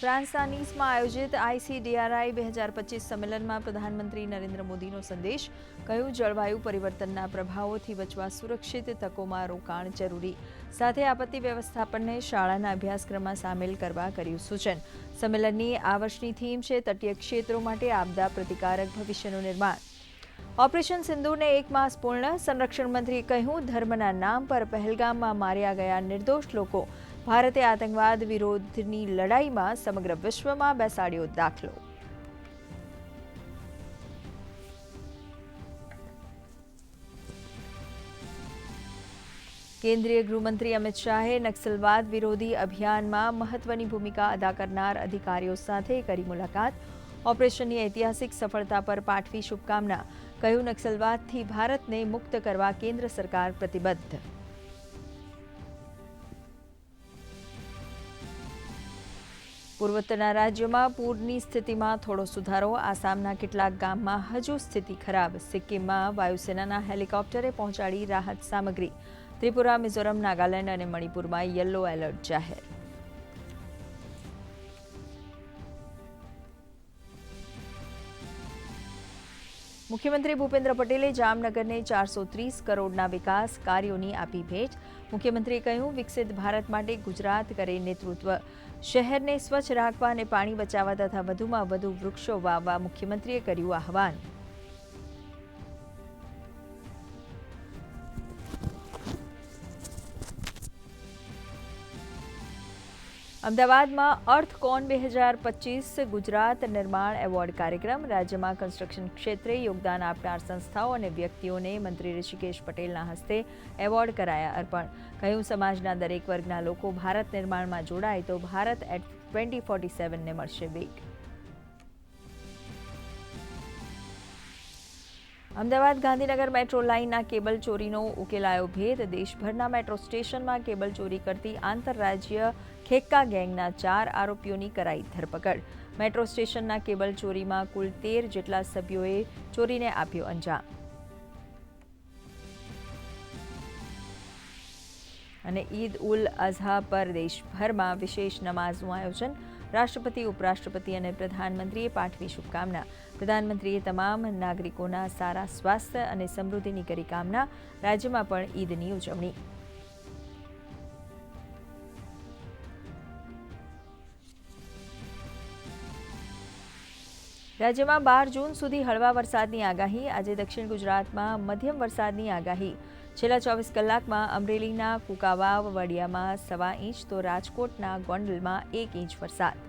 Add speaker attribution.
Speaker 1: ફ્રાન્સના નીસમાં આયોજિત આઈસીડીઆરઆઈ બે હજાર પચીસ સંમેલનમાં પ્રધાનમંત્રી નરેન્દ્ર મોદીનો સંદેશ કહ્યું, જળવાયુ પરિવર્તનના પ્રભાવોથી બચવા સુરક્ષિત તકોમાં રોકાણ જરૂરી. સાથે આપત્તિ વ્યવસ્થાપનને શાળાના અભ્યાસક્રમમાં સામેલ કરવા કર્યું સૂચન. સંમેલનની આ વર્ષની થીમ છે, તટીય ક્ષેત્રો માટે આપદા પ્રતિકારક ભવિષ્યનું નિર્માણ. ઓપરેશન સિંધુને એક માસ પૂર્ણ, સંરક્ષણ મંત્રીએ કહ્યું, ધર્મના નામ પર પહેલગામમાં માર્યા ગયા નિર્દોષ લોકો. ભારતે આતંકવાદ વિરોધની લડાઈમાં સમગ્ર વિશ્વમાં બેસાડ્યો દાખલો કેન્દ્રીય ગૃહમંત્રી અમિત શાહે નક્સલવાદ વિરોધી અભિયાનમાં મહત્વની ભૂમિકા અદા કરનાર અધિકારીઓ સાથે કરી મુલાકાત ઓપરેશનની ઐતિહાસિક સફળતા પર પાઠવી શુભકામના કહ્યું નક્સલવાદથી ભારતને મુક્ત કરવા કેન્દ્ર સરકાર પ્રતિબદ્ધ પૂર્વોત્તરના રાજ્યોમાં પૂરની સ્થિતિમાં થોડો સુધારો. આસામના કેટલાક ગામમાં હજુ સ્થિતિ ખરાબ. સિક્કિમમાં વાયુસેનાના હેલિકોપ્ટરે પહોંચાડી રાહત સામગ્રી. ત્રિપુરા, મિઝોરમ, નાગાલેન્ડ અને મણિપુરમાં યલો એલર્ટ જાહેર. મુખ્યમંત્રી ભૂપેન્દ્ર પટેલે જામનગરને ચારસો ત્રીસ કરોડના વિકાસ કાર્યોની આપી ભેટ. મુખ્યમંત્રીએ કહ્યું, વિકસિત ભારત માટે ગુજરાત કરે નેતૃત્વ. શહેરને સ્વચ્છ રાખવા અને પાણી બચાવવા તથા વધુમાં વધુ વૃક્ષો વાવવા મુખ્યમંત્રીએ કર્યું આહવાન. અમદાવાદમાં અર્થકોન બે હજાર પચીસ ગુજરાત નિર્માણ એવોર્ડ કાર્યક્રમ, રાજ્યમાં કન્સ્ટ્રક્શન ક્ષેત્રે યોગદાન આપનાર સંસ્થાઓ અને વ્યક્તિઓને મંત્રી ઋષિકેશ પટેલના હસ્તે એવોર્ડ કરાયા અર્પણ. કહ્યું, સમાજના દરેક વર્ગના લોકો ભારત નિર્માણમાં જોડાય તો ભારત એટ ટ્વેન્ટી ફોર્ટી સેવનને મળશે વેગ. અમદાવાદ ગાંધીનગર મેટ્રો લાઇનના કેબલ ચોરીનો ઉકેલાયો ભેદ. દેશભરના મેટ્રો સ્ટેશનમાં કેબલ ચોરી કરતી આંતરરાજ્ય ખેક્કા ગેંગના ચાર આરોપીઓની કરાઈ ધરપકડ. મેટ્રો સ્ટેશનના કેબલ ચોરીમાં કુલ તેર જેટલા સભ્યોએ ચોરીને આપ્યો અંજામ. અને ઈદ ઉલ અઝહા પર દેશભરમાં વિશેષ નમાઝનું આયોજન. રાષ્ટ્રપતિ, ઉપરાષ્ટ્રપતિ અને પ્રધાનમંત્રીએ પાઠવી શુભકામના. પ્રધાનમંત્રીએ તમામ નાગરિકોના સારા સ્વાસ્થ્ય અને સમૃદ્ધિની કરી કામના રાજ્યમાં પણ ઈદની ઉજવણી. રાજ્યમાં બાર જૂન સુધી હળવા વરસાદની આગાહી. આજે દક્ષિણ ગુજરાતમાં મધ્યમ વરસાદની આગાહી. છેલ્લા ચોવીસ કલાકમાં અમરેલીના કુકાવાવ વડિયામાં સવા ઇંચ તો રાજકોટના ગોંડલમાં એક ઇંચ વરસાદ.